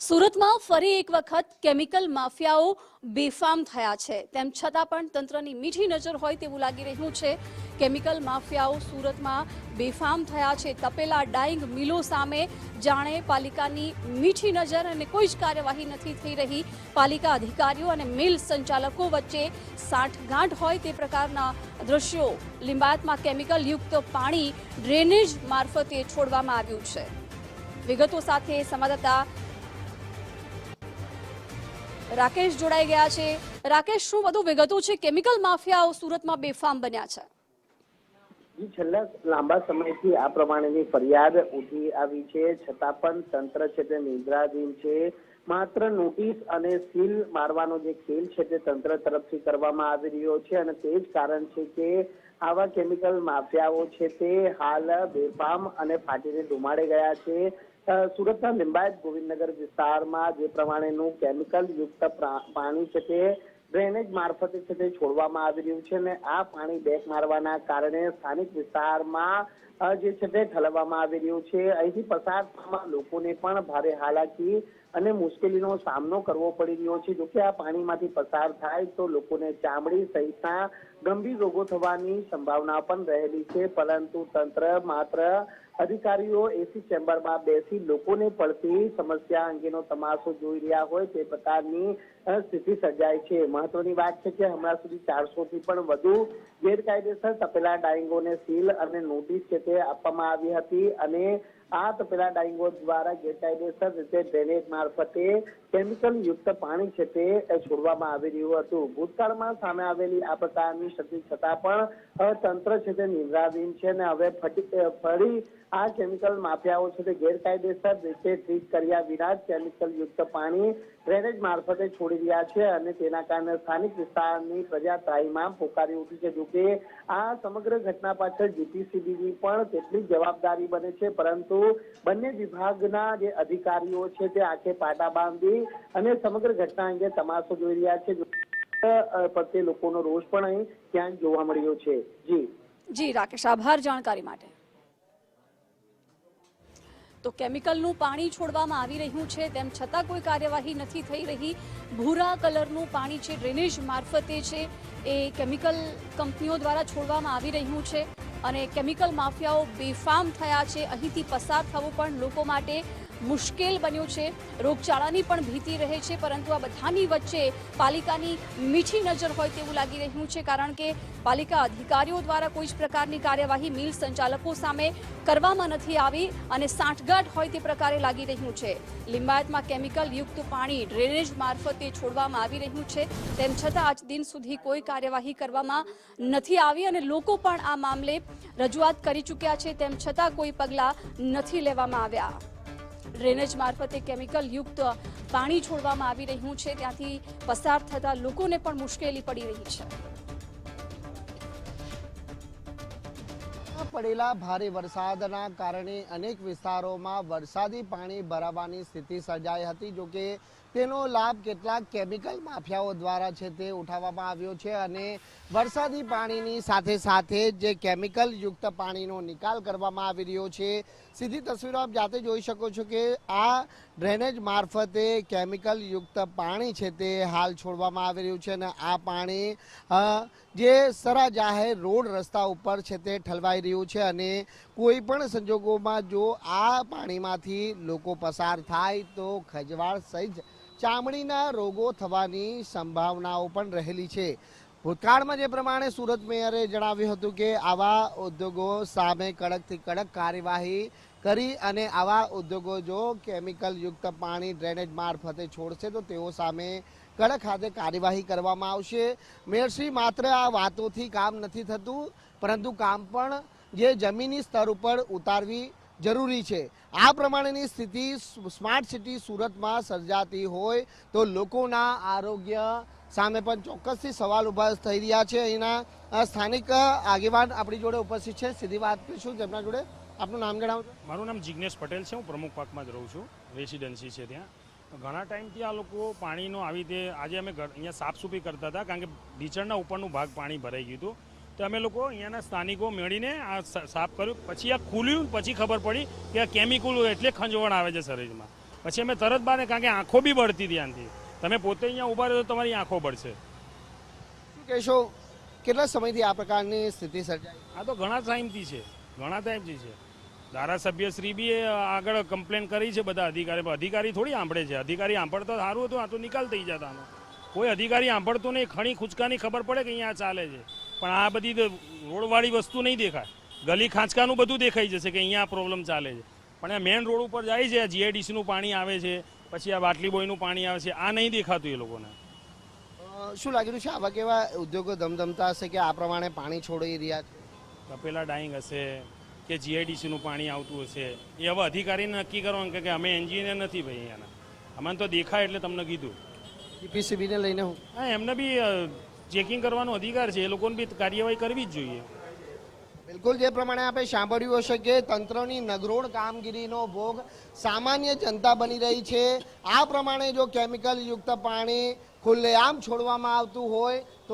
સુરતમાં ફરી એક વખત કેમિકલ માફિયાઓ બેફામ થયા છે. તેમ છતાં પણ તંત્રની મીઠી નજર હોય તેવું લાગી રહ્યું છે. કેમિકલ માફિયાઓ સુરતમાં બેફામ થયા છે. તપેલા ડાઈંગ મિલો સામે જાણે પાલિકાની મીઠી નજર અને કોઈ જ કાર્યવાહી નથી થઈ રહી. પાલિકા અધિકારીઓ અને મિલ સંચાલકો વચ્ચે સાંઠગાંઠ હોય તે પ્રકારના દ્રશ્યો લિંબાયતમાં કેમિકલયુક્ત પાણી ડ્રેનેજ મારફતે છોડવામાં આવ્યું છે. વિગતો સાથે સંવાદદાતા રાકેશ જોડાઈ ગયા છે. રાકેશ, શું વધુ વિગતો છે? કેમિકલ માફિયાઓ સુરતમાં બેફામ બન્યા છે. છેલ્લા લાંબા સમયથી આ પ્રમાણેની ફરિયાદ ઉઠી આવી છે. છતાં પણ તંત્ર છે તે નિદ્રાધીન છે. માત્ર નોટિસ અને સીલ મારવાનો જે ખેલ છે તે તંત્ર તરફથી કરવામાં આવી રહ્યો છે અને તે જ કારણ છે કે આવા કેમિકલ માફિયાઓ છે તે હાલ બેફામ અને ફાટીને ધુમાડે ગયા છે. સુરતના લિંબાયત ગોવિંદનગર વિસ્તારમાં જે પ્રમાણેનું કેમિકલ યુક્ત પાણી છે તે ડ્રેનેજ મારફતે છે તે છોડવામાં આવી રહ્યું છે અને આ પાણી બેક મારવાના કારણે સ્થાનિક વિસ્તારમાં જે છે તે ઠલવવામાં આવી રહ્યું છે. અહીંથી પસાર થવામાં લોકોને પણ ભારે હાલાકી અને મુશ્કેલીનો સામનો કરવો પડી રહ્યો છે. જોકે આ પાણીમાંથી પસાર થાય તો લોકોને ચામડી સહિતના ગંભીર રોગો થવાની સંભાવના પણ રહેલી છે. પરંતુ તંત્ર માત્ર અધિકારીઓ એસી ચેમ્બરમાં બેસી લોકોને પડતી સમસ્યા અંગેનો તમાશો જોઈ રહ્યા હોય તે પ્રકારની સ્થિતિ સર્જાય છે. મહત્વની વાત છે કે હમણાં સુધી ચારસો થી પણ વધુ ગેરકાયદેસર તપેલા ડાઈંગોને સીલ અને નોટિસ છે તે આપવામાં આવી હતી અને આ તપેલા ડાઈંગો દ્વારા ગેરકાયદેસર રીતે ડ્રેનેજ મારફતે કેમિકલ યુક્ત પાણી છે તે છોડવામાં આવી રહ્યું હતું. ભૂતકાળમાં સામે આવેલી આ પ્રકારની સ્થિતિ છતાં પણ તંત્ર છે તે નિંદ્રાધીન છે અને હવે ફરી આ કેમિકલ માફિયાઓ છે તે ગેરકાયદેસર રીતે ટ્રીટ કર્યા વિના કેમિકલ યુક્ત પાણી ડ્રેનેજ મારફતે છોડી રહ્યા છે અને તેના કારણે સ્થાનિક વિસ્તારની પ્રજા ત્રાહિમામ પોકારી ઉઠી છે. જોકે આ સમગ્ર ઘટના પાછળ જીપીસીબીની પણ તેટલી જવાબદારી બને છે. પરંતુ બંને વિભાગના જે અધિકારીઓ છે તે આંખે પાટા બાંધી અને સમગ્ર ઘટના અંગે તમાશો જોઈ રહ્યા છે. પ્રત્યે લોકોનો રોષ પણ અહીં ક્યાંક જોવા મળ્યો છે. જી. જી, રાકેશ, આભાર જાણકારી માટે. તો કેમિકલનું પાણી છોડવામાં આવી રહ્યું છે, તેમ છતાં કોઈ કાર્યવાહી નથી થઈ રહી. ભૂરા કલરનું પાણી છે, ડ્રેનેજ મારફતે છે, એ કેમિકલ કંપનીઓ દ્વારા છોડવામાં આવી રહ્યું છે. અને કેમિકલ માફિયાઓ બેફામ થયા છે, અહીંથી પસાર થવું પણ લોકો માટે મુશ્કેલ બન્યું છે. રોગચાળાની પણ ભીતિ રહે છે, પરંતુ આ બધાની વચ્ચે પાલિકાની મીઠી નજર હોય તેવું લાગી રહ્યું છે, કારણ કે પાલિકા અધિકારીઓ દ્વારા કોઈ જ પ્રકારની કાર્યવાહી મિલ સંચાલકો સામે કરવામાં નથી આવી અને સાંઠગાંઠ હોય તે પ્રકારે લાગી રહ્યું છે. લિંબાયતમાં કેમિકલ યુક્ત પાણી ડ્રેનેજ મારફતે છોડવામાં આવી રહ્યું છે. તેમ છતાં આજ દિન સુધી કોઈ કાર્યવાહી કરવામાં નથી આવી અને લોકો પણ આ મામલે રજૂઆત કરી ચૂક્યા છે, તેમ છતાં કોઈ પગલાં નથી લેવામાં આવ્યા. ડ્રેનેજ મારફતે કેમિકલ યુક્ત પાણી છોડવામાં આવી રહ્યું છે. ત્યાંથી પસાર થતા લોકોને પણ મુશ્કેલી પડી રહી છે. પડેલા ભારે વરસાદના કારણે અનેક વિસ્તારોમાં વરસાદી પાણી ભરાવાની સ્થિતિ સર્જાઈ હતી. જો કે તેનો લાભ કેટલાક કેમિકલ માફિયાઓ દ્વારા છે તે ઉઠાવવામાં આવ્યો છે અને વરસાદી પાણીની સાથે સાથે જે કેમિકલ યુક્ત પાણીનો નિકાલ કરવામાં આવી રહ્યો છે. સીધી તસવીરો આપ જાતે જોઈ શકો છો કે આ ડ્રેનેજ મારફતે કેમિકલ યુક્ત પાણી છે તે હાલ છોડવામાં આવી રહ્યું છે અને આ પાણી જે સરા જાહેર રોડ રસ્તા ઉપર છે તે ઠલવાઈ રહ્યું છે અને કોઈ પણ સંજોગોમાં જો આ પાણીમાંથી લોકો પસાર થાય તો ખજવાળ સહિત ચામડીના રોગો થવાની સંભાવનાઓ પણ રહેલી છે. ભૂતકાળમાં જે પ્રમાણે સુરત મેયરે જણાવ્યું હતું કે આવા ઉદ્યોગો સામે કડકથી કડક કાર્યવાહી કરી અને આવા ઉદ્યોગો જો કેમિકલ યુક્ત પાણી ડ્રેનેજ મારફતે છોડશે તો તેઓ સામે કડક હાથે કાર્યવાહી કરવામાં આવશે. મેયરશ્રી માત્ર આ વાતોથી કામ નથી થતું, પરંતુ કામ પણ જે જમીની સ્તર ઉપર ઉતારવી જરૂરી છે. આ પ્રમાણેની સ્થિતિ સ્માર્ટ સિટી સુરતમાં સર્જાતી હોય તો લોકોના આરોગ્ય સામે પણ ચોક્કસથી સવાલ ઊભા થઈ રહ્યા છે. અહીંના સ્થાનિક આગેવાન આપણી જોડે ઉપસ્થિત છે. સીધી વાત કરીશું. તેમના જોડે આપનું નામ જણાવો મારું નામ જિજ્ઞેશ પટેલ છે. હું પ્રમુખ પાકમાં જ રહું છું. રેસિડેન્સી છે ત્યાં. ઘણા ટાઈમથી આ લોકો પાણીનો આવી રીતે, આજે અમે અહીંયા સાફસૂફી કરતા હતા કારણ કે ઢીચણના ઉપરનું ભાગ પાણી ભરાઈ ગયું હતું. તો અમે લોકો અહીંયાના સ્થાનિકો મેળીને આ સાફ કર્યું. પછી આ ખુલ્યું પછી ખબર પડી કે આ કેમિકલ એટલે ખંજવણ આવે છે શરીરમાં. પછી અમે તરત બહાર કારણ કે આંખો બી બળતી ત્યાંથી તમે પોતે અહીંયા ઊભા રહો તો તમારી આંખો બળશે. શું કહેશો? કેટલા સમયથી આ પ્રકારની સ્થિતિ સર્જાઈ? આ તો ઘણા ટાઈમથી છે. ઘણા ટાઈમથી છે. ધારાસભ્ય શ્રી બી આગળ કમ્પ્લેન કરી છે બધા અધિકારી અધિકારી થોડી આંભળે છે. અધિકારી આંભળતો સારું હતું આ તો નિકાલ થઈ જતા કોઈ અધિકારી આંભળતો નહીં. ખણી ખુચકાની ખબર પડે કે અહીંયા ચાલે છે. પણ આ બધી રોડવાળી વસ્તુ નહીં દેખાય. ગલી ખાંચકાનું બધું દેખાઈ જશે કે અહીંયા આ પ્રોબ્લેમ ચાલે છે. પણ આ મેઇન રોડ ઉપર જાય છે જીઆઈડીસીનું પાણી આવે છે પછી આ બાટલી બોયનું પાણી આવે છે આ નહીં દેખાતું એ લોકોને. શું લાગી રહ્યું છે આવા કેવા ઉદ્યોગો ધમધમતા હશે કે આ પ્રમાણે પાણી છોડી રહ્યા છે? તપેલા ડાઈંગ હશે કે જીઆઈડીસીનું પાણી આવતું હશે. એ હવે અધિકારીને નક્કી કરવાનું કે કે અમે એન્જિનિયર નથી ભાઈ અહીંયાના. અમને તો દેખાય એટલે તમને કીધું. જીપીસીબીને લઈને હું. હા એમને બી ચેકિંગ કરવાનો અધિકાર છે, એ લોકોને બી કાર્યવાહી કરવી જ જોઈએ. બિલકુલ, જે પ્રમાણે આપણે સાંભળ્યું હશે કે તંત્રની નગરોળ કામગીરીનો ભોગ સામાન્ય જનતા બની રહી છે. આ પ્રમાણે જો કેમિકલ યુક્ત પાણી ખુલ્લેઆમ છોડવામાં આવતું હોય